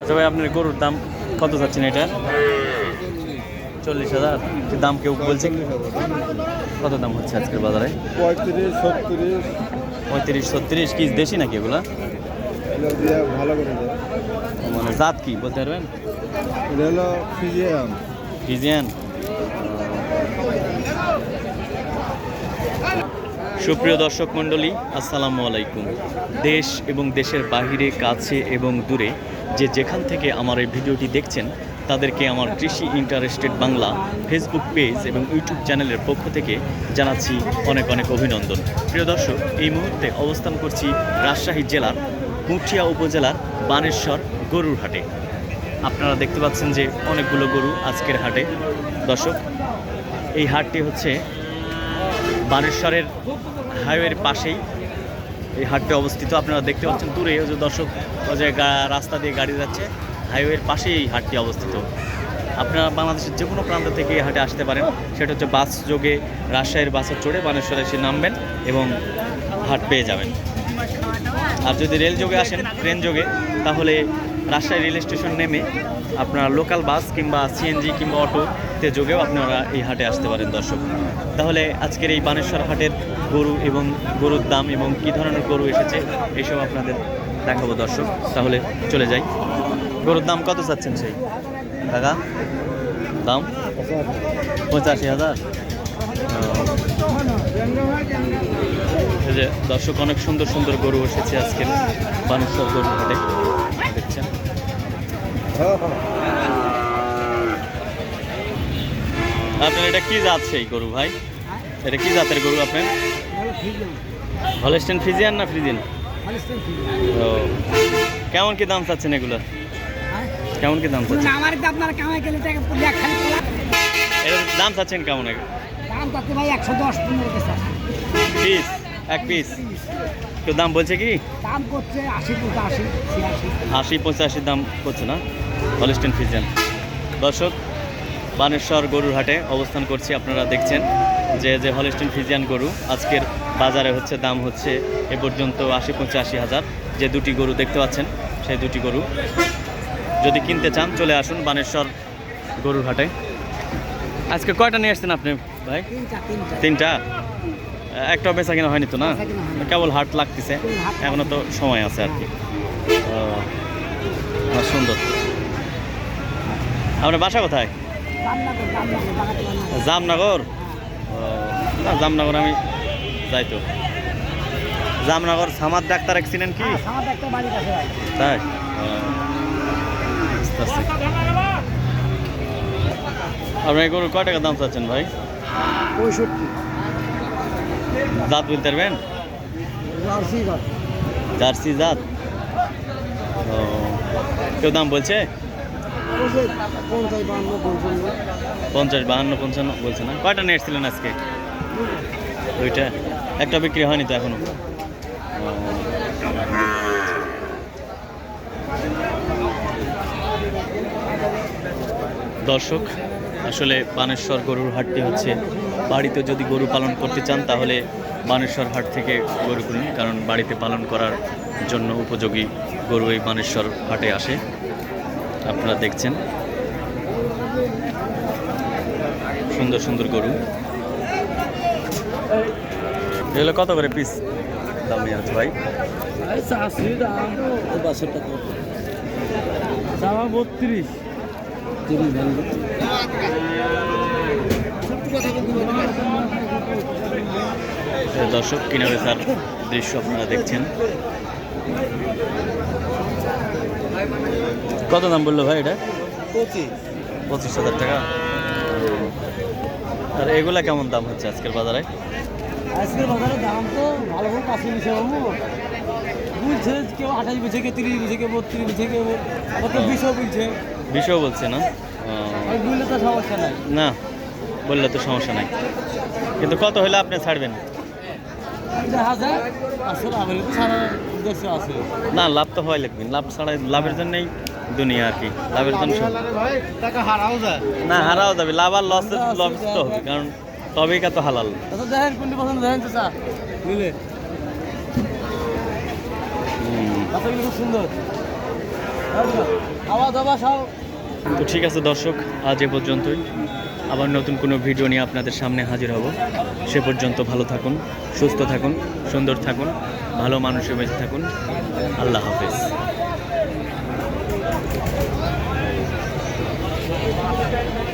আচ্ছা আপনার গরুর দাম কত যাচ্ছেন এটা? চল্লিশ হাজার। দাম কেউ বলছে কত দাম হচ্ছে আজকের বাজারে? পঁয়ত্রিশ ছত্রিশ পঁয়ত্রিশ, ছত্রিশ। কি, দেশি নাকি এগুলা? মানে জাত কি, বলতে পারবেন? ফিজিয়ান। সুপ্রিয় দর্শক মণ্ডলী, আসসালামু আলাইকুম। দেশ এবং দেশের বাহিরে, কাছে এবং দূরে যে যেখান থেকে আমার এই ভিডিওটি দেখছেন, তাদেরকে আমার কৃষি ইন্টারেস্টেড বাংলা ফেসবুক পেজ এবং ইউটিউব চ্যানেলের পক্ষ থেকে জানাচ্ছি অনেক অনেক অভিনন্দন। প্রিয় দর্শক, এই মুহূর্তে অবস্থান করছি রাজশাহী জেলার পুঠিয়া উপজেলার বানেশ্বর গরুর হাটে। আপনারা দেখতে পাচ্ছেন যে অনেকগুলো গরু আজকের হাটে। দর্শক, এই হাটটি হচ্ছে বানেশ্বরের হাইওয়ের পাশেই এই হাটটি অবস্থিত। আপনারা দেখতে পাচ্ছেন দূরে যে দর্শক যে রাস্তা দিয়ে গাড়ি যাচ্ছে, হাইওয়ের পাশেই এই হাটটি অবস্থিত। আপনারা বাংলাদেশের যে কোনো প্রান্ত থেকে এই হাটে আসতে পারেন। সেটা হচ্ছে বাস যোগে রাজশাহীর বাসে চড়ে বানেশ্বরে এসে নামবেন এবং হাট পেয়ে যাবেন। আর যদি রেল যোগে আসেন, ট্রেন যোগে, তাহলে রাজশাহী রেল স্টেশন নেমে আপনারা লোকাল বাস কিংবা সিএনজি কিংবা অটোতে যোগেও আপনারা এই হাটে আসতে পারেন, দর্শক। তাহলে আজকের এই বানেশ্বর হাটের গরু এবং গরুর দাম এবং কী ধরনের গরু এসেছে, এসব আপনাদের দেখাবো, দর্শক। তাহলে চলে যাই। গরুর দাম কত চাচ্ছেন সেই? কাকা? দাম? পঁচাশি হাজার। দর্শক, অনেক সুন্দর সুন্দর গরু এসেছে আজকের বানেশ্বর গরু হাটে। দেখছেন? আপনার এটা কি জাত সেই গরু ভাই? এটা কি জাতের গরু আপনার? হলস্টেন ফিজিয়ান না ফ্রিজিয়ান? ও। কেমন কি দাম চাচ্ছেন এগুলো? কেমন কি দাম চাচ্ছেন? আমার দাম চাচ্ছেন কেমন একশো দশ পিস, এক পিস। কেউ দাম বলছে কি? আশি পঁচাশি দাম করছে না? হলিস্টেন ফিজিয়ান দর্শক বানেশ্বর গরুর হাটে অবস্থান করছি। আপনারা দেখছেন যে যে হলিস্টেন ফিজিয়ান গরু আজকের বাজারে হচ্ছে দাম হচ্ছে এ পর্যন্ত আশি পঁচাশি হাজার। যে দুটি গরু দেখতে পাচ্ছেন সেই দুটি গরু। যদি কিনতে চান চলে আসুন বানেশ্বর গরুর হাটে। আজকে কয়টা নিয়ে আসছেন আপনি ভাই? তিনটা একটা বেচা কিনা হয়নি তো না? কেবল হাট লাগতেছে। এখনও তো সময় আছে আর কি। সুন্দর। আপনার বাসা কোথায়? জামনগর বাগাতে। জামনগর? ও, না জামনগর আমি যাই তো। জামনগর সামাদ ডাক্তার অ্যাক্সিডেন্ট কি? হ্যাঁ, তাই? এই গরুর কয় টাকা দাম চাচ্ছেন ভাই? পঁয়ষট্টি। দাঁত বলতে পারবেন? জার্সি জাত। ও কেউ দাম বলছে? পঞ্চাশ বাহান্ন, পঞ্চান্ন বলছে না? কয়টা নেট ছিলেন আজকে? দুইটা। একটা বিক্রি হয়নি তো এখনও? দর্শক, আসলে বানেশ্বর গরুর হাটটি হচ্ছে, বাড়িতে যদি গরু পালন করতে চান, তাহলে বানেশ্বর হাট থেকে গরু কিনুন, কারণ বাড়িতে পালন করার জন্য উপযোগী গরু এই বানেশ্বর হাটে আসে। আপনারা দেখছেন। সুন্দর সুন্দর গরু। এগুলো কত করে পিস দাম আছে ভাই। বত্রিশ তিরিশ দর্শক কিনে বেচার দৃশ্য আপনারা দেখছেন। কত দাম বলল ভাই এটা? পঁচিশ। হাজার টাকা। আর এগুলা কেমন দাম হচ্ছে আজকের বাজারে? আজকের বাজারে দাম তো ভালো করে কাছে বাবু। বুঝছে কেউ আঠাশ বুঝে কেউ তিরিশ বুঝে কেউ বত্রিশ বুঝে কেউ কত বিশও বুঝছে বিষয় বলছে না? বুঝলে তো সমস্যা নাই। না বললে তো সমস্যা নাই। কিন্তু কত হলে আপনি ছাড়বেন দেখা যায় আসলে আমার তো সারা দেশে আছে না লাভ তো হয় লাগবে। লাভ ছাড়া লাভের জন্যই দুনিয়া আর কি। লাভের জন্য না হারাও যাবে। লাভ আর লস লস তো হবে কারণ তবেই কত হালাল। আচ্ছা দেখেন কোনটি পছন্দ দেখেন তো চা বুঝলে খুব সুন্দর। খাওয়া দাওয়া সব তো ঠিক আছে দর্শক আজ এ পর্যন্তই। আবার নতুন কোনো ভিডিও নিয়ে আপনাদের সামনে হাজির হব সে পর্যন্ত ভালো থাকুন, সুস্থ থাকুন, সুন্দর থাকুন, ভালো মানুষে বেঁচে থাকুন আল্লাহ হাফেজ Thank you.